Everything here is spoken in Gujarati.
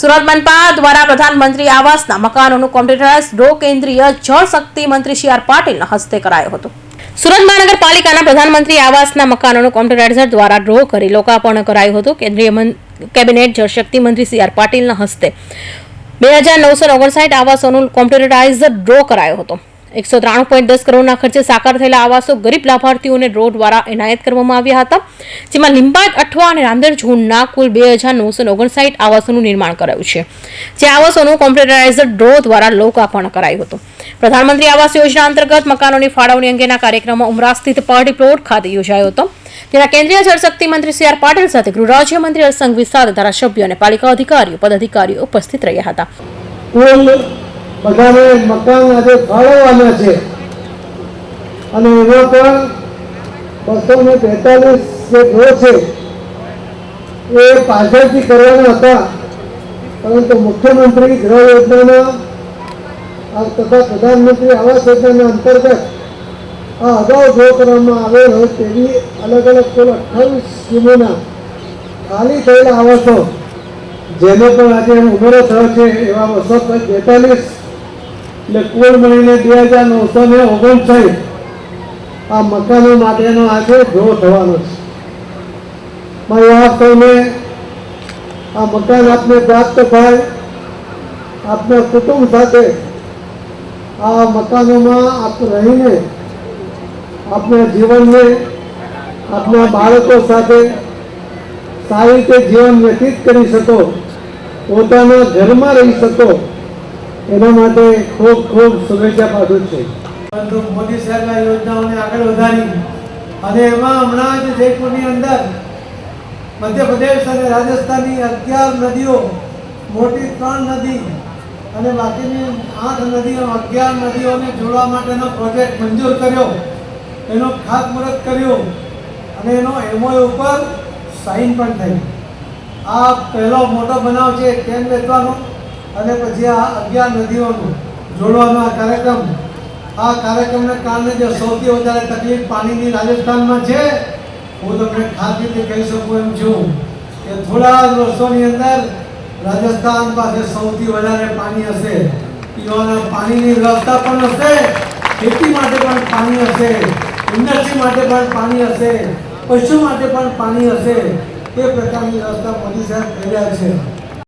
સુરત મનપા દ્વારા પ્રધાનમંત્રી આવાસના મકાનોનું કોમ્પ્યુટરાઇઝ ડ્રો કેન્દ્રીય જળ શક્તિ મંત્રી સી આર પાટીલના હસ્તે કરાયો હતો. સુરત મહાનગરપાલિકાના પ્રધાનમંત્રી આવાસના મકાનોનું કોમ્પ્યુટરાઇઝર દ્વારા ડ્રો કરી લોકાર્પણ કરાયું હતું. કેન્દ્રીય કેબિનેટ જળશક્તિ મંત્રી સી આર પાટીલના હસ્તે બે હજાર નવસો ઓગણસાઠ આવાસોનું કોમ્પ્યુટરાઇઝર ડ્રો કરાયો હતો. એકસો ત્રાણું પોઈન્ટ દસ કરોડના ખર્ચે સાકાર થયેલા આવાસો ગરીબ લાભાર્થીઓને રોડ દ્વારા એનાયત કરવામાં આવ્યા હતા, જેમાં લિંબાયત, અઠવા અને રાંદેર ઝોનના કુલ બે હજાર નવસો ઓગણસાઠ આવાસોનું નિર્માણ કરાયું છે, જે આવાસોનું કોમ્પ્યુટરાઇઝર ડ્રો દ્વારા લોકાર્પણ કરાયું હતું. પ્રધાનમંત્રી આવાસ યોજના અંતર્ગત મકાનોની ફાળવણી અંગેના કાર્યક્રમમાં ઉમરા સ્થિત પાર્ટી પ્લોટ ખાતે યોજાયો હતો તેના કેન્દ્રીય જળશક્તિ મંત્રી સી આર પાટીલ સાથે ગૃહ રાજ્યમંત્રી હર્ષ સંઘવી સાથે ધારાસભ્યો અને પાલિકા અધિકારીઓ, પદાધિકારીઓ ઉપસ્થિત રહ્યા હતા. બધાને મકાન આજે ફાળવવાના છે. અને એમાં પણ બસો ને બેતાલીસ જે ડ્રો છે, એ પાછળથી કરવાના હતા. પરંતુ મુખ્યમંત્રી ગૃહ યોજનાના તથા પ્રધાનમંત્રી આવાસ યોજનાના અંતર્ગત આ અગાઉ ડ્રો કરવામાં આવેલ હોય તેવી અલગ અલગ કુલ અઠ્ઠાવીસ સ્કીમોના ખાલી થયેલા આવાસો, જેનો પણ આજે ઉમેરો થયો છે, એવા બસો બેતાલીસ એટલે કુલ મળીને બે હજાર નવસો ને ઓગણસાઠ આ મકાનો માટેનો આજે ડ્રો થવાનો છે. મારી આ સૌને આ મકાન આપને પ્રાપ્ત થાય. આપના કુટુંબ સાથે આ મકાનોમાં આપ રહીને આપના જીવનને આપના બાળકો સાથે સારી રીતે જીવન વ્યતીત કરી શકો. પોતાના ઘરમાં રહી શકો. એના માટે ખૂબ ખૂબ શુભેચ્છા પાઠવું છે. પરંતુ મોદી સરકાર યોજનાઓને આગળ વધારી અને એમાં હમણાં જ જયપુરની અંદર મધ્યપ્રદેશ અને રાજસ્થાનની અગિયાર નદીઓ, મોટી ત્રણ નદી અને બાકીની આઠ નદીઓ, અગિયાર નદીઓને જોડવા માટેનો પ્રોજેક્ટ મંજૂર કર્યો. એનો ખાતમુહૂર્ત કર્યો અને એનો એમઓએ ઉપર સાઈન પણ થઈ આ પહેલો મોટો બનાવ છે કેમ વેચવાનો. અને પછી આ અગિયાર નદીઓનું જોડવાનો આ કાર્યક્રમ, આ કાર્યક્રમને કારણે જે સૌથી વધારે તકલીફ પાણીની રાજસ્થાનમાં છે, હું તમને ખાતરીથી કહી શકું એમ છું કે થોડા વર્ષોની અંદર રાજસ્થાન પાસે સૌથી વધારે પાણી હશે. પીવાના પાણીની વ્યવસ્થા પણ હશે, ખેતી માટે પણ પાણી હશે ઇન્ડસ્ટ્રી માટે પણ પાણી હશે, પશુ માટે પણ પાણી હશે. તે પ્રકારની વ્યવસ્થા મોદી સાહેબ કરી રહ્યા છે.